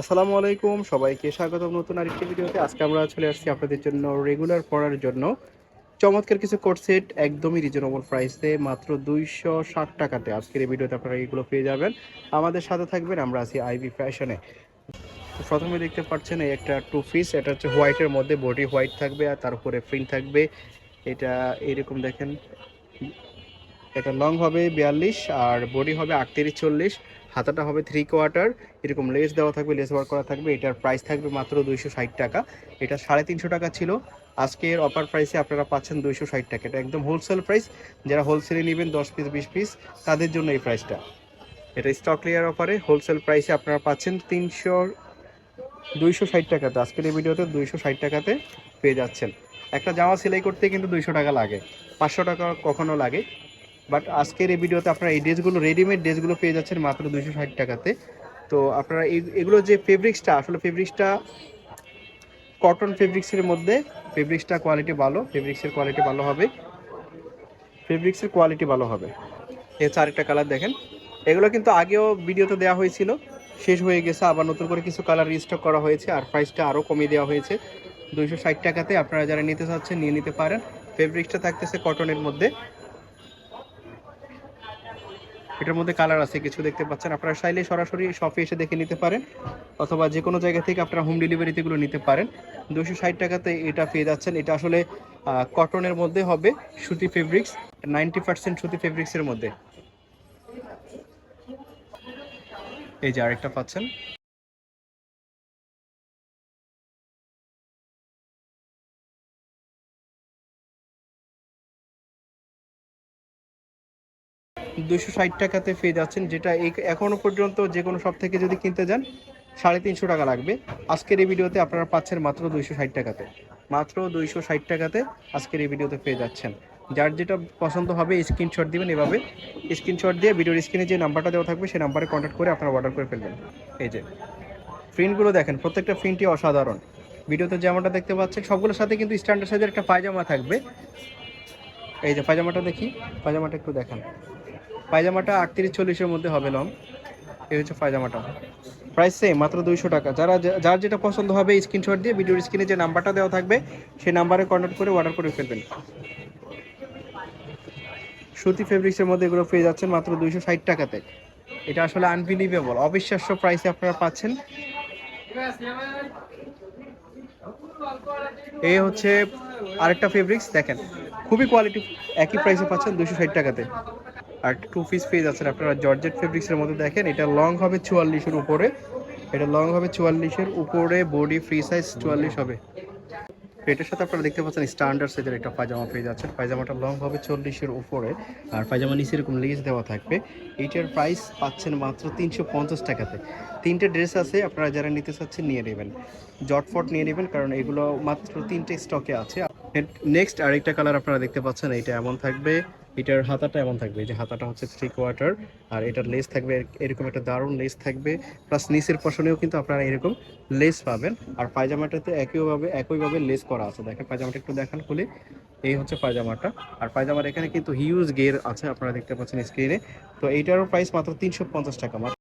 আসসালামু আলাইকুম, সবাইকে স্বাগতম নতুন আরেকটি ভিডিওতে। আজকে আমরা চলে আসছি আপনাদের জন্য রেগুলার পড়ার জন্য। চমৎকার কিছু কোর্স সেট একদমই রিজনেবল প্রাইসে মাত্র দুইশো ষাট টাকাতে। আজকের এই ভিডিওতে আপনারা এগুলো পেয়ে যাবেন। আমাদের সাথে থাকবেন আমরা আছি আইবি ফ্যাশনে প্রথমে দেখতে পাচ্ছেন এই একটা টু পিস এটা হচ্ছে হোয়াইটের মধ্যে বডি হোয়াইট থাকবে আর তার উপরে প্রিন্ট থাকবে। এটা এরকম দেখেন, এটা লং হবে বিয়াল্লিশ আর বডি হবে আটত্রিশ চল্লিশ। হাতাটা হবে থ্রি কোয়ার্টার এরকম লেস দেওয়া থাকবে লেস ওয়ার্ক করা থাকবে, এটার প্রাইস থাকবে মাত্র দুইশো ষাট টাকা। এটা সাড়ে তিনশো টাকা ছিল। আজকের অফার প্রাইসে আপনারা পাচ্ছেন দুইশো ষাট টাকা। এটা একদম হোলসেল প্রাইস যারা হোলসেলে নেবেন দশ পিস বিশ পিস তাদের জন্য এই প্রাইসটা এটা স্টক ক্লিয়ার অফারে হোলসেল প্রাইসে আপনারা পাচ্ছেন তিনশো, দুইশো ষাট টাকাতে। আজকের এই ভিডিওতে দুইশো ষাট টাকাতে পেয়ে যাচ্ছেন। একটা জামা সেলাই করতে কিন্তু দুইশো টাকা লাগে। পাঁচশো টাকা কখনো লাগে। বাট আজকের এই ভিডিওতে আপনারা এই ড্রেসগুলো রেডিমেড ড্রেসগুলো পেয়ে যাচ্ছেন মাত্র দুশো ষাট টাকাতে। তো আপনারা এগুলো যে ফেব্রিক্সটা আসলে ফেব্রিক্সটা কটন ফেব্রিক্সের মধ্যে ফেব্রিক্সটা কোয়ালিটি ভালো ফেব্রিক্সের কোয়ালিটি ভালো হবে। ফেব্রিক্সের কোয়ালিটি ভালো হবে। এ হচ্ছে আরেকটা কালার দেখেন। এগুলো কিন্তু আগেও ভিডিওতে দেওয়া হয়েছিল, শেষ হয়ে গেছে, আবার নতুন করে কিছু কালার রিস্টক করা হয়েছে, আর প্রাইসটা আরও কমিয়ে দেওয়া হয়েছে। দুইশো ষাট টাকাতে আপনারা যারা নিতে চাচ্ছেন, নিয়ে নিতে পারেন। ফেব্রিক্সটা থাকতেছে কটনের মধ্যে। এটার মধ্যে কালার আছে, কিছু দেখতে পাচ্ছেন। আপনারা চাইলে সরাসরি শপে এসে দেখে নিতে পারেন, অথবা যে কোনো জায়গা থেকে আপনারা হোম ডেলিভারিতে এগুলো নিতে পারেন। দুশো ষাট টাকাতে এটা পেয়ে যাচ্ছেন। এটা আসলে কটনের মধ্যে হবে, সুতি ফেব্রিক্স নাইনটি পার্সেন্ট সুতি ফেব্রিক্সের মধ্যে। এই যে আরেকটা পাচ্ছেন। দুশো ষাট টাকাতে পেয়ে যাচ্ছেন, যেটা এই- এখনও পর্যন্ত যে কোনো সব থেকে যদি কিনতে যান, সাড়ে তিনশো টাকা লাগবে। আজকের এই ভিডিওতে আপনারা পাচ্ছেন মাত্র দুইশো ষাট টাকাতে। মাত্র দুইশো ষাট টাকাতে আজকের এই ভিডিওতে পেয়ে যাচ্ছেন। যার যেটা পছন্দ হবে স্ক্রিনশট দিবেন এভাবে। স্ক্রিনশট দিয়ে ভিডিওর স্ক্রিনে যে নাম্বারটা দেওয়া থাকবে, সেই নাম্বারে কন্ট্যাক্ট করে আপনারা অর্ডার করে ফেলবেন। এই যে প্রিন্টগুলো দেখেন, প্রত্যেকটা প্রিন্টই অসাধারণ। ভিডিওতে যেমনটা দেখতে পাচ্ছেন, সবগুলোর সাথে কিন্তু স্ট্যান্ডার্ড সাইজের একটা পায়জামা থাকবে। এই যে, পায়জামাটা দেখি, পায়জামাটা একটু দেখান। পায়জামাটা আটত্রিশ চল্লিশের মধ্যে হবে লং এই হচ্ছে পায়জামাটা। প্রাইস সেম মাত্র দুইশো টাকা। যারা যার যেটা পছন্দ হবে স্ক্রিনশট দিয়ে ভিডিওর স্ক্রিনে যে নাম্বারটা দেওয়া থাকবে, সেই নাম্বারে কন্ট্যাক্ট করে অর্ডার করে ফেলবেন। সুতি ফেব্রিক্সের মধ্যে এগুলো পেয়ে যাচ্ছেন মাত্র দুইশো ষাট টাকাতে। এটা আসলে আনবিলিভেবল অবিশ্বাস্য প্রাইসে আপনারা পাচ্ছেন। এই হচ্ছে আরেকটা ফেব্রিক্স দেখেন, খুবই কোয়ালিটি একই প্রাইসে পাচ্ছেন দুশো ষাট টাকাতে। আর টু পিস পেয়ে যাচ্ছেন আপনারা জর্জেট ফেব্রিক্সের মধ্যে দেখেন, এটা লং হবে চুয়াল্লিশের উপরে। এটা লং হবে চুয়াল্লিশের উপরে বডি ফ্রি সাইজ চুয়াল্লিশ হবে। এটার সাথে আপনারা দেখতে পাচ্ছেন স্ট্যান্ডার্ড সাইজের একটা পায়জামা পেয়ে যাচ্ছেন। পায়জামাটা লং হবে চল্লিশের উপরে, আর পায়জামা নিচে এরকম লেস দেওয়া থাকবে। এইটার প্রাইস পাচ্ছেন মাত্র তিনশো পঞ্চাশ টাকাতে। তিনটে ড্রেস আছে, আপনারা যারা নিতে চাচ্ছেন নিয়ে নেবেন। জটফট নিয়ে নেবেন, কারণ এগুলো মাত্র তিনটে স্টকে আছে। নেক্সট আরেকটা কালার আপনারা দেখতে পাচ্ছেন, এইটা এমন থাকবে। এটার হাতাটা এমন থাকবে যে হাতাটা হচ্ছে থ্রি কোয়ার্টার আর এটার লেস থাকবে এরকম একটা দারুণ লেস থাকবে। প্লাস নিচের পশনেও কিন্তু আপনারা এরকম লেস পাবেন। আর পায়জামাটাতে একইভাবে একইভাবে লেস করা আছে। দেখেন, পায়জামাটা একটু দেখান খুলে। এই হচ্ছে পায়জামাটা। আর পায়জামার এখানে কিন্তু হিউজ গের আছে, আপনারা দেখতে পাচ্ছেন স্ক্রিনে তো এইটারও প্রাইস মাত্র তিনশো পঞ্চাশ টাকা।